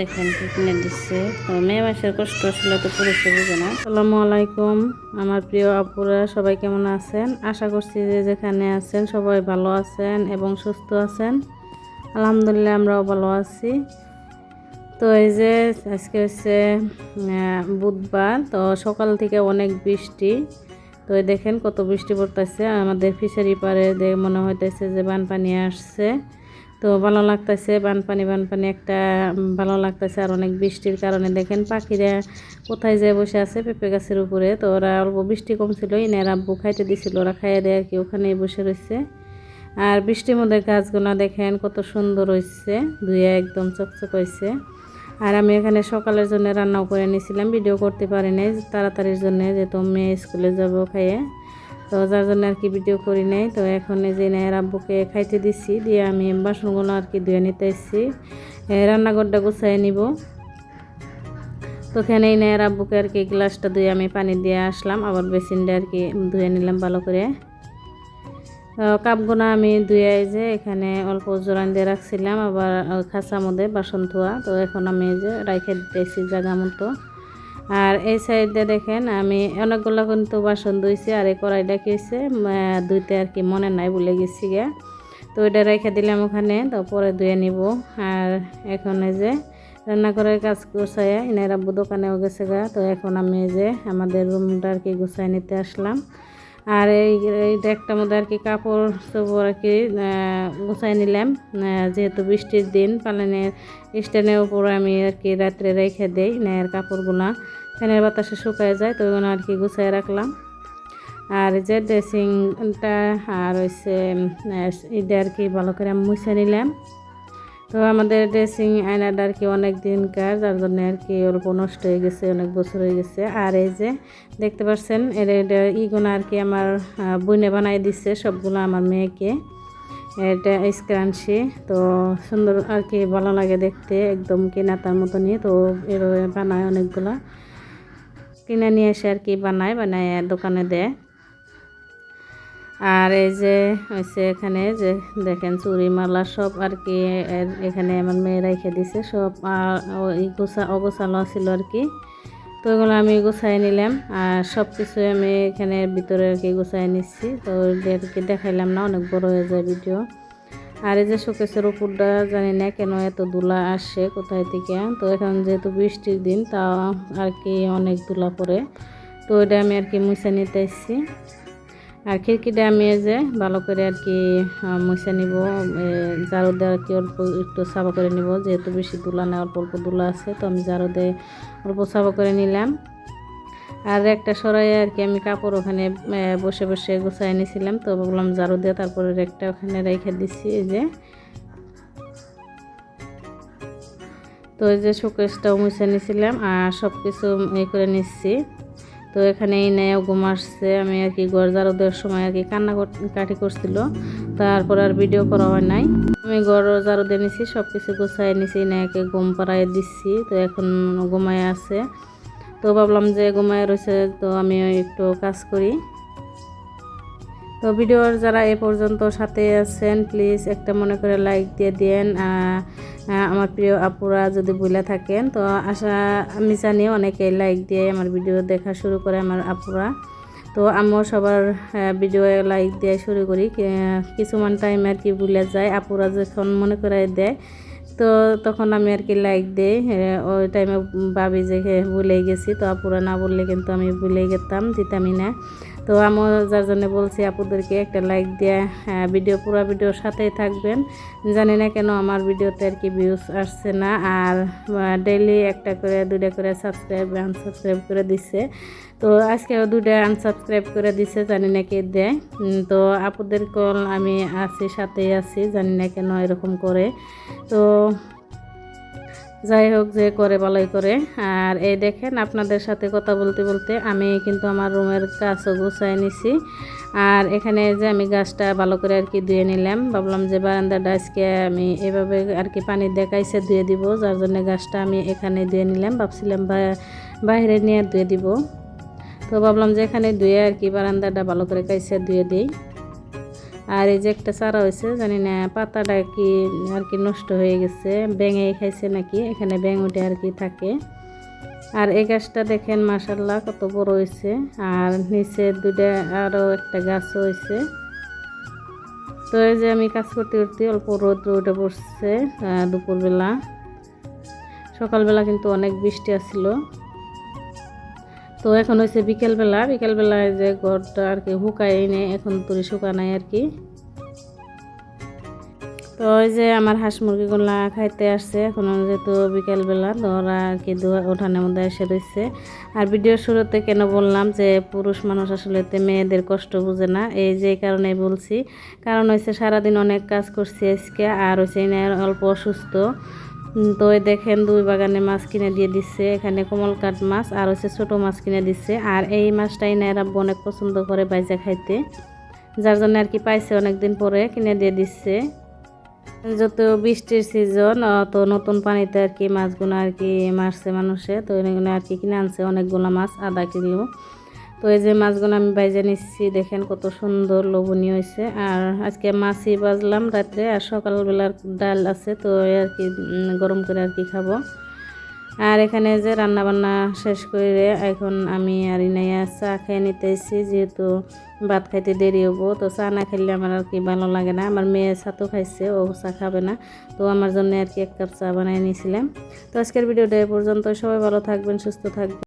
দেখেন দিচ্ছে। তো কষ্ট আলাইকুম, আমার প্রিয় আপুরা, সবাই কেমন আছেন? আশা করছি যে যেখানে আছেন সবাই ভালো আছেন এবং সুস্থ আছেন। আলহামদুলিল্লাহ আমরাও ভালো আছি। তো এই যে আজকে হচ্ছে বুধবার, তো সকাল থেকে অনেক বৃষ্টি। তো দেখেন কত বৃষ্টি পড়তেছে। আমাদের ফিশারি দে মনে হইতেছে যে বানপানি আসছে। তো ভালো লাগতেছে, বানপানি বানপানি একটা ভালো লাগতেছে আর অনেক বৃষ্টির কারণে। দেখেন পাখিরা কোথায় যায় বসে আছে পেঁপে গাছের উপরে। তো ওরা অল্প বৃষ্টি কম ছিল ইনার আব্বু খাইতে দিছিল, ওরা খাইয়ে দেয় আর কি ওখানেই বসে রয়েছে আর বৃষ্টির মধ্যে গাছগুলো দেখেন কত সুন্দর হয়েছে ধুয়ে একদম চকচক হয়েছে আর আমি এখানে সকালের জন্য রান্নাও করে নিয়েছিলাম, ভিডিও করতে পারি নাই, তাড়াতাড়ির জন্য, যেহেতু মেয়ে স্কুলে যাব খাইয়ে। তো যার জন্য আর কি ভিডিও করি নাই। তো এখন এই যে নায়ের আব্বুকে খাইতে দিচ্ছি দিয়ে আমি বাসনগুলো আর কি ধুয়ে নিতে এসেছি। রান্নাঘরটা গুছাই নিব। তো এখানে এই নায়ের আব্বুকে আর কি গ্লাসটা ধুয়ে আমি পানি দিয়ে আসলাম। আবার বেসিনটা আর কি ধুয়ে নিলাম ভালো করে। তো কাপগুলো আমি ধুয়ে যে এখানে অল্প জোরান দিয়ে রাখছিলাম। আবার খাঁচার মধ্যে বাসন ধোয়া। তো এখন আমি যে রাইখে দিতেছি জায়গা মতো। আর এই সাইডে দেখেন আমি অনেকগুলো কিন্তু বাসন ধুইছি আর এই কড়াইটা কেছে ধুইতে আর কি মনে নাই বলে গেছি গে তো ওইটা রেখে দিলাম ওখানে তো পরে ধুয়ে নিব। আর এখন এই যে রান্নাঘরের কাজ গোছায় এনে আব্বু দোকানেও গেছে গা। তো এখন আমি যে আমাদের রুমটা আর কি গুছাই নিতে আসলাম। আর এই ডেকটার মধ্যে আর কি কাপড় চোপড় আর কি গুছাই নিলাম। যেহেতু বৃষ্টির দিন, পালানের স্ট্যান্ডের উপরে আমি আর কি রাত্রে রেখে দেই নায়ের কাপড়গুলা। ফ্যানের বাতাসে শুকায় যায়, তো ওইগুলো আর কি গুছাই রাখলাম। আর যে ড্রেসিংটা, আর হচ্ছে এটা আর কি ভালো করে আমি মুছে নিলাম। তো আমাদের ড্রেসিং আয়নাটা আর কি অনেক দিনকার যার জন্য আর কি অল্প নষ্ট হয়ে গেছে, অনেক বছর হয়ে গেছে। আর এই যে দেখতে পাচ্ছেন এর ইগুলো আর কি আমার বইনে বানাই দিচ্ছে সবগুলো আমার মেয়েকে। এটা স্ক্রাঞ্চি তো সুন্দর আর কি ভালো লাগে দেখতে, একদম কেনাতার মতনই। তো এভাবে বানায় অনেকগুলা। কিনে নিয়ে এসে আর কি বানায় বানায় দোকানে দেয়। আর এই যে হচ্ছে এখানে যে দেখেন চুরি মালা সব আর কি এখানে আমার মেয়ে রেখে দিছে, সব গোছা, অগোছালো ছিল আর কি। তো এগুলো আমি গুছাই নিলাম, আর সব কিছু আমি এখানে ভিতরে আর কি গুছাই নিচ্ছি। তো ওইটা আর কি দেখাইলাম না, অনেক বড় হয়ে যায় ভিডিও আর এই যে শোকেসের উপরটা জানি না কেন এত ধুলা আসে কোথায় থেকে। তো এখন যেহেতু বৃষ্টির দিন তা আর কি অনেক ধুলা পড়ে। তো ওইটা আমি আর কি মুছে নিতে এসেছি। আর খিড়কিটা আমি যে ভালো করে আর কি মুছে নিব। ঝাড়ু দিয়ে আর কি অল্প একটু সাফা করে নিব, যেহেতু বেশি ধুলা নেই, অল্প অল্প ধুলা আছে, তো আমি জারু দিয়ে অল্প সাফা করে নিলাম। আর একটা সরাই আর কি আমি কাপড় ওখানে বসে বসে গুছাই নিয়েছিলাম তো বললাম ঝাড়ু দিয়ে তারপরে একটা ওখানে রেখে দিচ্ছি এই যে। তো এই যে শোকেসটাও মুছে নিয়েছিলাম আর সব কিছু ইয়ে করে নিচ্ছি। তো এখানে এই নেয়, ঘুম আসছে। আমি আর কি গরজার ওদের সময় আর কি কান্না কাটি করছিল। তারপর আর ভিডিও করা হয় নাই। আমি ঘর ওদের নিছি সব কিছু গুছাই নিছি নায়কে ঘুম পাড়াই দিচ্ছি তো এখন ঘুমায় আছে। তো ভাবলাম যে ঘুমায় রয়েছে, তো আমি একটু কাজ করি। তো ভিডিওর যারা এ পর্যন্ত সাথে আছেন প্লিজ একটা মনে করে লাইক দিয়ে আহ, আমার প্রিয় আপুরা যদি বলে থাকেন তো আশা আমি জানি অনেকে লাইক দিয়ে আমার ভিডিও দেখা শুরু করে আমার আপুরা। তো আমিও সবার ভিডিও লাইক দিয়ে শুরু করি। কিছুমান টাইম আর কি ভুলে যায় আপুরা যখন মনে করে দেয় তো তখন আমি আর কি লাইক দিই। ওই টাইমে ভাবি যে হে, ভুলেই গেছি তো আপুরা না বললে কিন্তু আমি ভুলেই গেতাম দিতামই না। তো আমি যার জন্য বলছি, আপুদেরকে একটা লাইক দিয়ে ভিডিও পুরো ভিডিওর সাথেই থাকবেন। জানি না কেন আমার ভিডিওতে আর কি ভিউজ আসছে না। আর ডেইলি একটা করে, দুইটা করে সাবস্ক্রাইব আনসাবস্ক্রাইব করে দিচ্ছে তো আজকেও দুইটা আনসাবস্ক্রাইব করে দিছে, জানি না কে দেয়। তো আপুদের কল আমি আছি, সাথেই আছি, জানি না কেন এরকম করে। তো যাই হোক, যে করে ভালোই করে। আর এই দেখেন, আপনাদের সাথে কথা বলতে বলতে আমি কিন্তু আমার রুমের কাজও গুছাই নিছি। আর এখানে যে আমি গাছটা ভালো করে আর কি ধুয়ে নিলাম, ভাবলাম যে বারান্দাটা আজকে আমি এভাবে আর কি পানি দেখাইছে ধুয়ে দিব, যার জন্য গাছটা আমি এখানে ধুয়ে নিলাম। ভাবছিলাম বাইরে নিয়ে ধুয়ে দিব। তো ভাবলাম যে এখানে ধুয়ে আর কি বারান্দাটা ভালো করে কাইছে ধুয়ে দিই। আর এই যে একটা চারা হয়েছে, জানি না, পাতাটা কি আর কি নষ্ট হয়ে গেছে ব্যাঙে খাইছে নাকি, এখানে ব্যাঙ উঠে আর কি থাকে। আর এই গাছটা দেখেন মাসাল্লাহ কত বড় হয়েছে। আর নিচে দুটা আরও একটা গাছও হয়েছে। তো এই যে আমি কাজ করতে করতে অল্প রোদ, রোদে পড়ছে দুপুরবেলা। সকালবেলা কিন্তু অনেক বৃষ্টি আসছিল তো এখন হয়েছে বিকেলবেলা, বিকেলবেলায় যে ঘরটা আর কি শুকায় নেই এখন তুলি শুকা নাই আর কি। তো ওই যে আমার হাঁস মুরগিগুলা খাইতে আসছে, এখন যেহেতু বিকেলবেলা ওরা আর কি উঠানের মধ্যে এসে রয়েছে আর ভিডিওর শুরুতে কেন বললাম যে পুরুষ মানুষ আসলে মেয়েদের কষ্ট বুঝে না, এই যে কারণে বলছি। কারণ হয়েছে সারাদিন অনেক কাজ করছি আজকে, আর হয়েছে অল্প অসুস্থ। তো দেখেন দুই বাগানে মাছ কিনে দিয়ে দিচ্ছে। এখানে কমল কাঠ মাছ আর হচ্ছে ছোটো মাছ কিনে দিচ্ছে। আর এই মাছটাই এনারা অনেক পছন্দ করে বাইজা খাইতে। যার জন্য আর কি পাইছে অনেকদিন পরে কিনে দিয়ে দিচ্ছে। যত বৃষ্টির সিজন তো নতুন পানিতে আর কি মাছগুলো আর কি মারছে মানুষে। তো আর কি কিনে আনছে অনেকগুলো মাছ, আধা কিলো। তো এই যে মাছগুলো আমি বাইজে নিচ্ছি, দেখেন কত সুন্দর লোভনীয় হয়েছে। আর আজকে মাছই বাজলাম রাত্রে, আর সকালবেলার ডাল আছে, তো আর কি গরম করে আর কি খাব। আর এখানে যে রান্না বান্না শেষ করে এখন আমি আর ইনাইয়া চা খেয়ে নিতেছি, যেহেতু ভাত খাইতে দেরি হব, তো চা না খেলে আমার আর কি ভালো লাগে না। আমার মেয়ে চা তো খাইছে, ও চা খাবে না, তো আমার জন্য আর কি এক কাপ চা বানিয়ে নিয়েছিলাম। তো আজকের ভিডিওটা এ পর্যন্ত সবাই ভালো থাকবেন, সুস্থ থাকবেন।